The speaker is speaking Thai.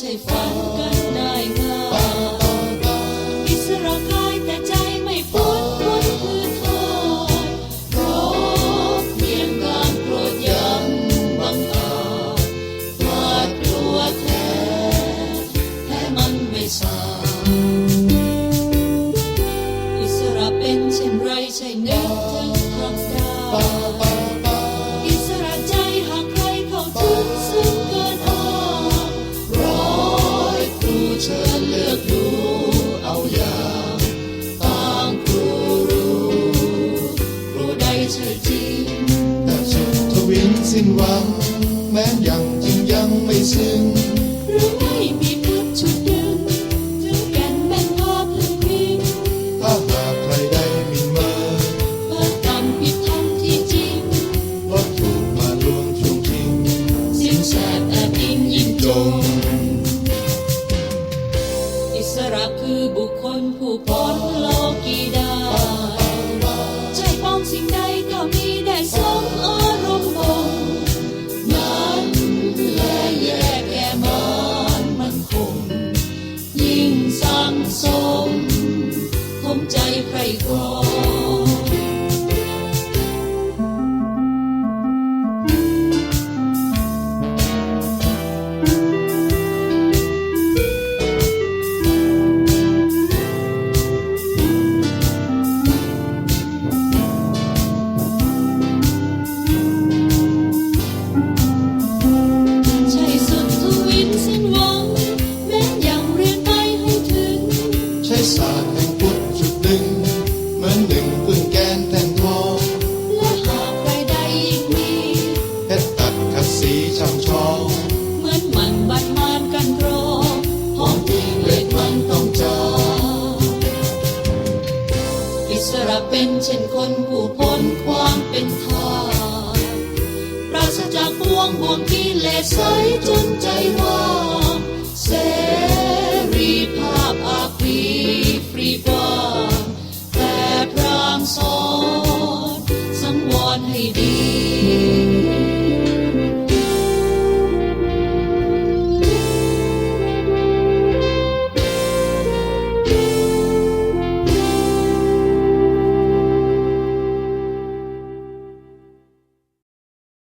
ใช่ฝันกันได้ง่ายอิสระกายแต่ใจไม่พ้นพ้นพื้นทอยเพราะเพียงการโปรดย้ำบังอาจหวาดกลัวแท้แท้มันไม่สายอิสระเป็นเช่นไรใช่นึกถึงทางดาว สิ้นหวัง แม้ยังจริงยังไม่ซึ้งหรือไม่มีพุทธชุดดึงถึงแก่นแม่นพาพึงพิงถ้าหากใครได้หมินเมอเพื่อกรรมผิดธรรมที่จริงเพราะถูกมาลวงช่วงชิงสิ้นแสบแอบอิงยิ่งจง อิสระคือบุคคลผู้พ้นโลกีได้ใจปองสิ่ง ใจใครครองใช่สุดทวิน ช่ำชองเหมือนมันบัดมานกันรอห้องที่เล็กมันต้องจออิสระเป็นเช่นคนผู้พ้นความเป็นทาสปราศจากปวงบ่วงที่เลสใสจนใจ